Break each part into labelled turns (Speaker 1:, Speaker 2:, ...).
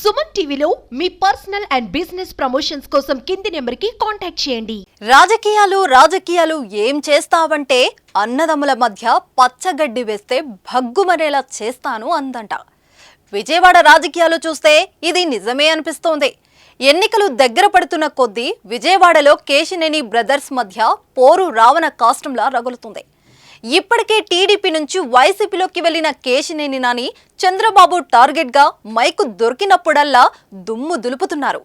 Speaker 1: సుమన్ టీవీలో మీ personal and business promotions కోసం కింది నెంబర్కి కాంటాక్ట్ చేయండి.
Speaker 2: రాజకీయాలు రాజకీయాలు ఏం చేస్తావంటే అన్నదమ్ముల మధ్య పచ్చగడ్డి వేస్తే భగ్గుమనేలా చేస్తాను అందంట. విజయవాడ రాజకీయాలు చూస్తే ఇది నిజమే అనిపిస్తోంది. ఎన్నికలు దగ్గర పడుతున్న కొద్దీ విజయవాడలో కేశినేని బ్రదర్స్ మధ్య పోరు రావణ కాస్టంలా రగులుతుంది. ఇప్పటికే టీడీపీ నుంచి వైసీపీలోకి వెళ్ళిన కేశినేని నాని చంద్రబాబు టార్గెట్గా మైకు దొరికినప్పుడల్లా దుమ్ము దులుపుతున్నారు.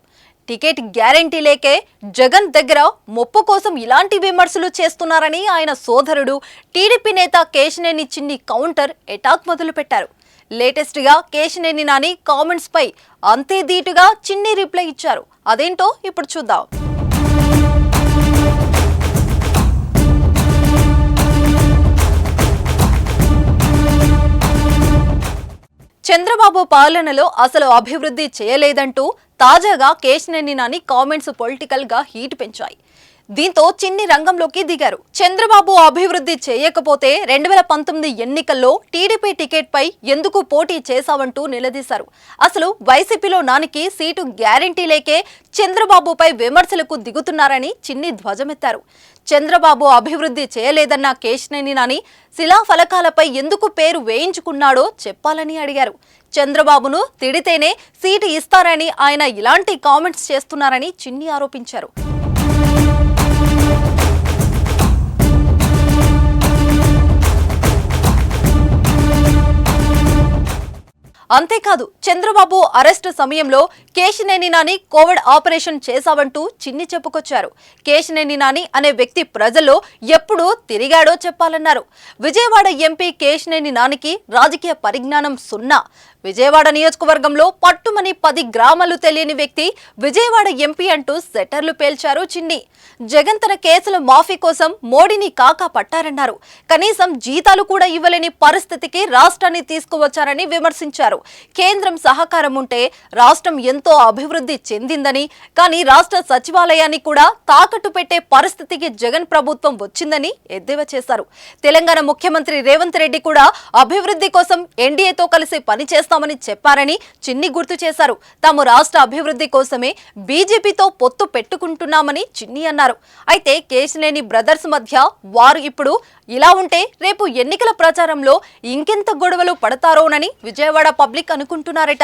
Speaker 2: టికెట్ గ్యారంటీ లేకే జగన్ దగ్గర మొప్పు కోసం ఇలాంటి విమర్శలు చేస్తున్నారని ఆయన సోదరుడు టీడీపీ నేత కేశినేని చిన్ని కౌంటర్ ఎటాక్ మొదలుపెట్టారు. లేటెస్ట్గా కేశినేని నాని కామెంట్స్ పై అంతే ధీటుగా చిన్ని రిప్లై ఇచ్చారు. అదేంటో ఇప్పుడు చూద్దాం. చంద్రబాబు పాలనలో అసలు అభివృద్ధి చేయలేదంటూ తాజాగా కేశినేని నాని కామెంట్స్ పొలిటికల్గా హీట్ పెంచాయి. దీంతో చిన్ని రంగంలోకి దిగారు. చంద్రబాబు అభివృద్ధి చేయకపోతే రెండు వేల పంతొమ్మిది ఎన్నికల్లో టీడీపీ టికెట్పై ఎందుకు పోటీ చేశావంటూ నిలదీశారు. అసలు వైసీపీలో నానికి సీటు గ్యారంటీ లేకే చంద్రబాబుపై విమర్శలకు దిగుతున్నారని చిన్ని ధ్వజమెత్తారు. చంద్రబాబు అభివృద్ధి చేయలేదన్న కేశినేని నాని శిలాఫలకాలపై ఎందుకు పేరు వేయించుకున్నాడో చెప్పాలని అడిగారు. చంద్రబాబును తిడితేనే సీటు ఇస్తారని ఆయన ఇలాంటి కామెంట్స్ చేస్తున్నారని చిన్ని ఆరోపించారు. అంతేకాదు చంద్రబాబు అరెస్టు సమయంలో కేశినేని నాని కోవిడ్ ఆపరేషన్ చేశావంటూ చిన్ని చెప్పుకొచ్చారు. కేశినేని నాని అనే వ్యక్తి ప్రజల్లో ఎప్పుడు తిరిగాడో చెప్పాలన్నారు. విజయవాడ ఎంపీ కేశినేని నానికి రాజకీయ పరిజ్ఞానం సున్నా. విజయవాడ నియోజకవర్గంలో పట్టుమని పది గ్రామాలు తెలియని వ్యక్తి విజయవాడ ఎంపీ అంటూ సెటర్లు పేల్చారు చిన్ని. జగన్ తన కేసుల మాఫీ కోసం మోడీని కాకా పట్టారన్నారు. కనీసం జీతాలు కూడా ఇవ్వలేని పరిస్థితికి రాష్ట్రాన్ని తీసుకువచ్చారని విమర్శించారు. కేంద్రం సహకారం ఉంటే రాష్ట్రం ఎంతో అభివృద్ధి చెందిందని కానీ రాష్ట్ర సచివాలయాన్ని కూడా తాకట్టు పెట్టే పరిస్థితికి జగన్ ప్రభుత్వం వచ్చిందని ఎద్దేవా చేశారు. తెలంగాణ ముఖ్యమంత్రి రేవంత్ రెడ్డి కూడా అభివృద్ధి కోసం ఎన్డీఏతో కలిసి పనిచేస్తామని చెప్పారని చిన్ని గుర్తు చేశారు. తాము రాష్ట్ర అభివృద్ధి కోసమే బీజేపీతో పొత్తు పెట్టుకుంటున్నామని చిన్ని అన్నారు. అయితే కేశినేని బ్రదర్స్ మధ్య వారు ఇప్పుడు ఇలా ఉంటే రేపు ఎన్నికల ప్రచారంలో ఇంకెంత గొడవలు పడతారోనని విజయవాడ పబ్లిక్ అనుకుంటున్నారట.